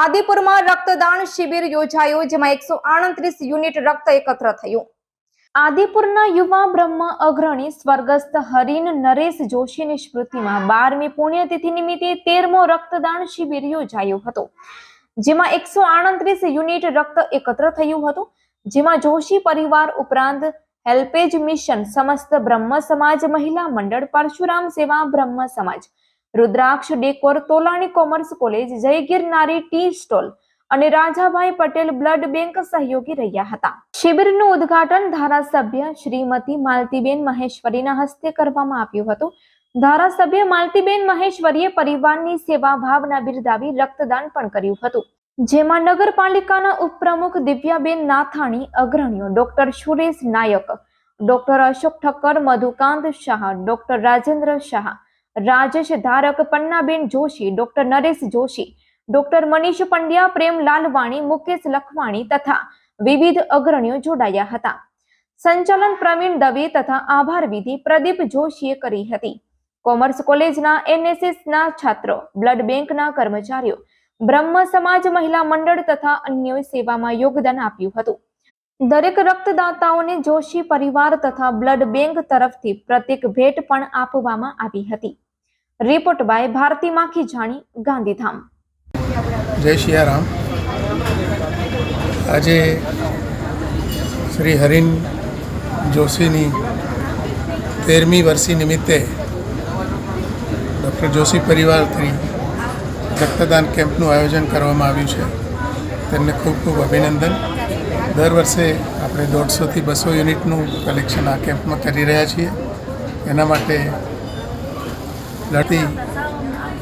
આદિપુરમાં રક્તદાન શિબિર યોજાયો, જેમાં એકસો યુનિટ રક્ત એકત્ર થયું. આદિપુરના યુવા બ્રહ્મ અગ્રણી સ્વર્ગસ્થ હરીન નરેશ જોશીની સ્મૃતિમાં બારમી પુણ્યતિથિ નિમિત્તે તેરમો રક્તદાન શિબિર યોજાયો હતો, જેમાં એકસો આડત્રીસ યુનિટ રક્ત એકત્ર થયું હતું, જેમાં જોશી પરિવાર ઉપરાંત હેલ્પેજ મિશન સમસ્ત બ્રહ્મ સમાજ મહિલા મંડળ, Parshuram Seva Brahm Samaj Rudraksh decor Tolani commerce college Jay Girnari tea stall અને રાજાભાઈ પટેલ બ્લડ બેંક સહયોગી રહ્યા હતા. શિબિરનું ઉદ્ઘાટન ધારાસભ્ય શ્રીમતી માલતીબેન મહેશ્વરીના હસ્તે કરવામાં આવ્યું હતું. ધારાસભ્ય માલતીબેન મહેશ્વરીએ પરિવારની સેવા ભાવના બિરદાવી રક્તદાન પણ કર્યું હતું. જેમાં નગરપાલિકાના ઉપપ્રમુખ દિવ્યાબેન નાથાણી, અગ્રણીઓ doctor Suresh Nayak, doctor Ashok Thakkar, Madhukant Shah, doctor Rajendra Shah Rajesh Dharak, Pannaben Joshi, doctor Naresh Joshi, doctor Manish Pandya, Prem Lalwani, Mukesh Lakhwani તથા વિવિધ અગ્રણીઓ જોડાયા હતા. સંચાલન પ્રવીણ દવે તથા આભાર વિધિ પ્રદીપ જોશીએ કરી હતી. કોમર્સ કોલેજના એનએસએસના છાત્રો, બ્લડ બેંકના કર્મચારીઓ, બ્રહ્મ સમાજ મહિલા મંડળ તથા અન્યોએ સેવામાં યોગદાન આપ્યું હતું. દરેક રક્તદાતાઓને જોશી પરિવાર તથા બ્લડ બેંક તરફથી પ્રત્યેક ભેટ પણ આપવામાં આવી હતી. રિપોર્ટ બાય ભારતી માખી જાણી, ગાંધીધામ. જય સિયારામ આજે શ્રી હરિન જોશીની તેરમી વર્ષી નિમિત્તે ડૉક્ટર જોશી પરિવારથી રક્તદાન કેમ્પનું આયોજન કરવામાં આવ્યું છે. તેમને ખૂબ ખૂબ અભિનંદન. દર વર્ષે આપણે દોઢસોથી બસો યુનિટનું કલેક્શન આ કેમ્પમાં કરી રહ્યા છીએ. એના માટે લડતી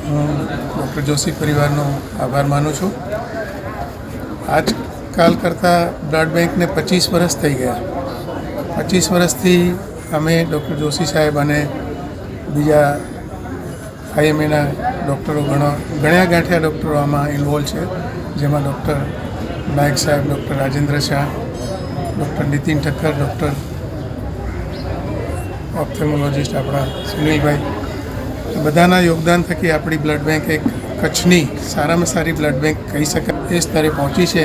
હું ડૉક્ટર જોશી પરિવારનો આભાર માનું છું. આજકાલ કરતાં બ્લડ બેંકને પચીસ વર્ષ થઈ ગયા. પચીસ વર્ષથી અમે ડૉક્ટર જોશી સાહેબ અને બીજા આઈએમએના ડૉક્ટરો ઘણા ગણ્યા ગાંઠ્યા ડૉક્ટરો આમાં ઇન્વોલ્વ છે, જેમાં ડૉક્ટર નાયક સાહેબ, doctor Rajendra Shah, doctor Nitin Thakkar, doctor ophthalmologist આપણા સુનિલભાઈ. બધાના યોગદાન થકી આપણી બ્લડ બેંક એક કચ્છની સારામાં સારી બ્લડ બેંક કહી શકાય. એ સ્તરે પહોંચી છે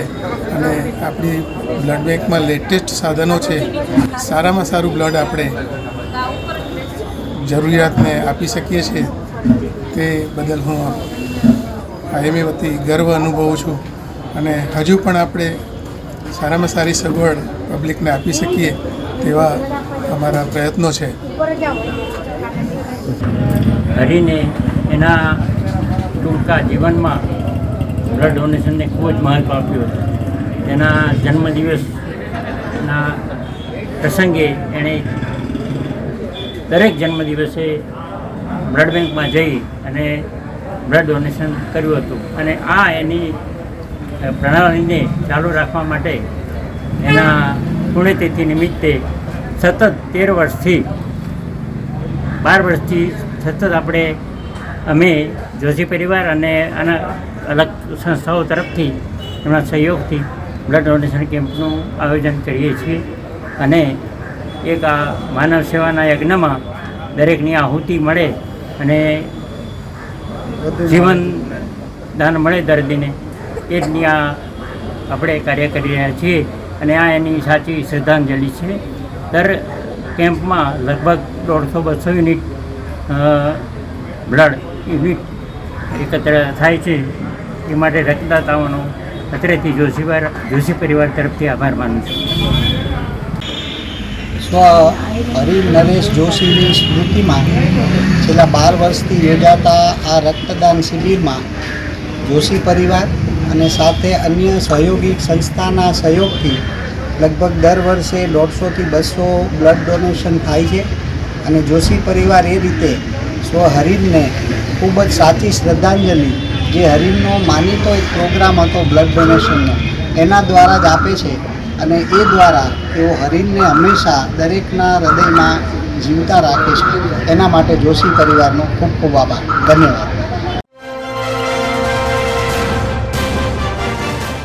અને આપણી બ્લડ બેંકમાં લેટેસ્ટ સાધનો છે. સારામાં સારું બ્લડ આપણે જરૂરિયાતને આપી શકીએ છીએ. તે બદલ હું આઈએમએ વતી ગર્વ અનુભવું છું. અને હજુ પણ આપણે સારામાં સારી સગવડ પબ્લિકને આપી શકીએ તેવા અમારા પ્રયત્નો છે. હરીને એના ટૂંકા જીવનમાં બ્લડ ડોનેશનને ખૂબ જ મહત્ત્વ આપ્યું હતું. તેના જન્મદિવસના પ્રસંગે એણે દરેક જન્મદિવસે બ્લડ બેંકમાં જઈ અને બ્લડ ડોનેશન કર્યું હતું. અને આ એની પ્રણાલીને ચાલુ રાખવા માટે એના પુણ્યતિથિ નિમિત્તે સતત તેર વર્ષથી બાર વર્ષથી સતત આપણે અમે જોશી પરિવાર અને આના અલગ સંસ્થાઓ તરફથી એમના સહયોગથી બ્લડ ડોનેશન કેમ્પનું આયોજન કરીએ છીએ અને એક આ માનવ સેવાના યજ્ઞમાં દરેકની આહુતિ મળે અને જીવન દાન મળે દર્દીને એ જની આ આપણે કાર્ય કરી રહ્યા છીએ અને આ એની સાચી શ્રદ્ધાંજલિ છે. દર કેમ્પમાં લગભગ દોઢસો બસો યુનિટ બ્લડ યુનિટ એકત્ર થાય છે. એ માટે રક્તદાતાઓનો અત્રેથી જોશી જોશી પરિવાર તરફથી આભાર માનું છું. સ્વ હરિ નરેશ જોશીની સ્મૃતિમાં છેલ્લા બાર વર્ષથી યોજાતા આ રક્તદાન શિબિરમાં જોશી પરિવાર અને સાથે અન્ય સહયોગી સંસ્થાના સહયોગથી લગભગ દર વર્ષે દોઢસોથી બસો બ્લડ ડોનેશન થાય છે અને જોશી પરિવાર એ રીતે સ્વ હરિનને ખૂબ જ સાચી શ્રદ્ધાંજલિ, જે હરિનનો માનીતો એક પ્રોગ્રામ હતો બ્લડ ડોનેશનનો, એના દ્વારા જ આપે છે અને એ દ્વારા તેઓ હરિનને હંમેશા દરેકના હૃદયમાં જીવતા રાખે છે. એના માટે જોશી પરિવારનો ખૂબ ખૂબ આભાર. ધન્યવાદ.